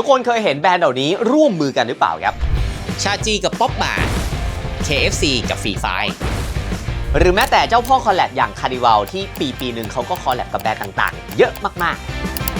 ทุกคนเคยเห็นแบรนด์เหล่านี้ร่วมมือกันหรือเปล่าครับ ชาจีกับป๊อปมา KFC กับฟรีไฟหรือแม้แต่เจ้าพ่อคอลแลบอย่างคาร์ดิวัลที่ปีปีหนึ่งเขาก็คอลแลบกับแบรนด์ต่างๆ เยอะมาก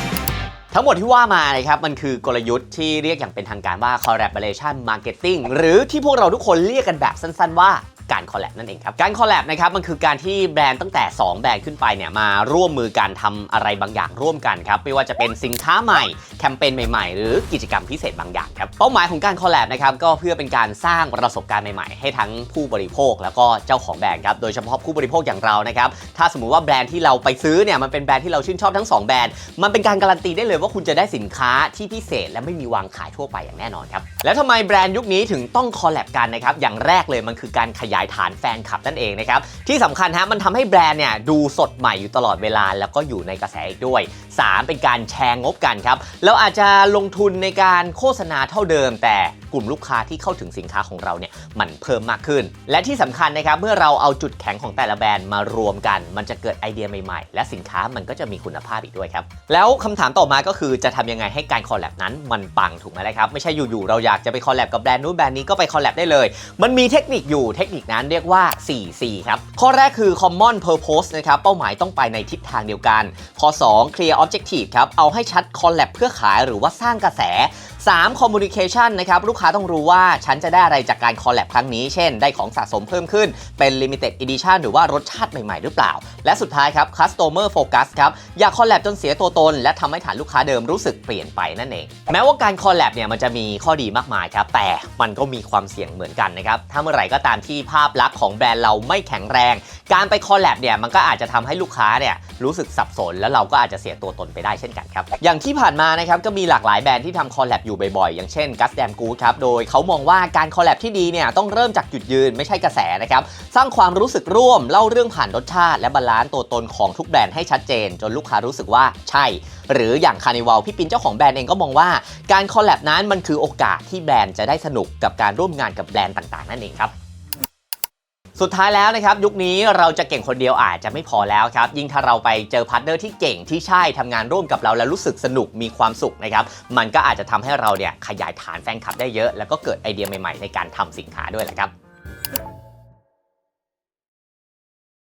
ๆ ทั้งหมดที่ว่ามานะครับมันคือกลยุทธ์ที่เรียกอย่างเป็นทางการว่า collaboration marketing หรือที่พวกเราทุกคนเรียกกันแบบสั้นๆว่าการคอลแลบนั่นเองครับ การคอลแลบนะครับมันคือการที่แบรนด์ตั้งแต่ 2 แบรนด์ขึ้นไปเนี่ยมาร่วมมือกันทำอะไรบางอย่างร่วมกันครับ ไม่ว่าจะเป็นสินค้าใหม่แคมเปญใหม่ๆ หรือกิจกรรมพิเศษบางอย่างครับเป้าหมายของการคอลแลบนะครับก็เพื่อเป็นการสร้างประสบการณ์ใหม่ๆ ให้ทั้งผู้บริโภคแล้วก็เจ้าของแบรนด์ครับโดยเฉพาะผู้บริโภคอย่างเรานะครับถ้าสมมุติว่าแบรนด์ที่เราไปซื้อเนี่ยมันเป็นแบรนด์ที่เราชื่นชอบทั้งสองแบรนด์มันเป็นการการันตีได้เลยว่าคุณจะได้สินค้าที่พิเศษและไม่มีวางขายทั่วไปอย่างแน่นอนครับแล้วทำไมแบรนด์ยุคนี้ถึงต้องคอลแลบกันนะครับอย่างแรกเลยมันคือการขยายฐานแฟนคลับนั่นเองนะครับที่สำคัญฮะมันทำให้แบรนด์เนี่ยดูสดใหม่อยู่ตลอดเวลา แล้วก็อยู่ในกระแสอีกด้วย 3 เป็นการแชร์งบกันครับแล้วอาจจะลงทุนในการโฆษณาเท่าเดิมแต่กลุ่มลูกค้าที่เข้าถึงสินค้าของเราเนี่ยมันเพิ่มมากขึ้น และที่สำคัญนะครับเมื่อเราเอาจุดแข็งของแต่ละแบรนด์มารวมกัน มันจะเกิดไอเดียใหม่ๆ และสินค้ามันก็จะมีคุณภาพอีกด้วยครับแล้วคำถามต่อมาก็คือจะทำยังไงให้การคอลแลบนั้นมันปังถูกไหมละครับไม่ใช่อยู่ๆเราอยากจะไปคอลแลบกับแบรนด์นู้นแบรนด์นี้ก็ไปคอลแลบได้เลย มันมีเทคนิคอยู่เทคนิคนั้นเรียกว่า 4C ครับข้อแรกคือ common purpose นะครับเป้าหมายต้องไปในทิศทางเดียวกัน ข้อ 2 clear objective ครับเอาให้ชัด collab เพื่อขายหรือว่าสร้างกระแส 3 communication นะครับลูกค้าต้องรู้ว่าฉันจะได้อะไรจากการ collab ครั้งนี้ เช่น ได้ของสะสมเพิ่มขึ้น เป็น limited edition หรือว่ารสชาติใหม่ๆ หรือเปล่า และสุดท้ายครับ customer focus ครับ อย่า collab จนเสียตัวตน และทำให้ฐานลูกค้าเดิมรู้สึกเปลี่ยนไปนั่นเอง แม้ว่าการ collab เนี่ยมันจะมีข้อดีมากมายครับ แต่มันก็มีความเสี่ยงเหมือนกันนะครับ ถ้าเมื่อไหร่ก็ตามที่ภาพลักษณ์ของแบรนด์เราไม่แข็งแรง การไปคอลแลบเนี่ยมันก็อาจจะทำให้ลูกค้าเนี่ยรู้สึกสับสน แล้วเราก็อาจจะเสียตัวตนไปได้เช่นกันครับ อย่างที่ผ่านมานะครับก็มีหลากหลายแบรนด์ที่ทำคอลแลบอยู่บ่อยๆอย่างเช่นกัสแดมกูครับโดยเขามองว่าการคอลแลบที่ดีเนี่ยต้องเริ่มจากจุดยืนไม่ใช่กระแสนะครับ สร้างความรู้สึกร่วมเล่าเรื่องผ่านรสชาติ และบาลานซ์ตัวตนของทุกแบรนด์ให้ชัดเจน จนลูกค้ารู้สึกว่าใช่ หรืออย่างคาร์นิวัลพี่ปินเจ้าของแบรนด์เองก็มองว่าการคอลแลบนั้นมันคือโอกาสที่แบรนด์จะได้สนุกกับการร่วมงานกับแบรนด์ต่างๆ นั่นเองครับ สุดท้ายแล้วนะครับยุคนี้เราจะเก่งคนเดียวอาจจะไม่พอแล้วครับ ยิ่งถ้าเราไปเจอพาร์ทเนอร์ที่เก่งที่ใช่ทำงานร่วมกับเราแล้วรู้สึกสนุกมีความสุขนะครับมันก็อาจจะทำให้เราเนี่ยขยายฐานแฟนคลับได้เยอะ แล้วก็เกิดไอเดียใหม่ๆ ในการทำสินค้าด้วยแหละครับ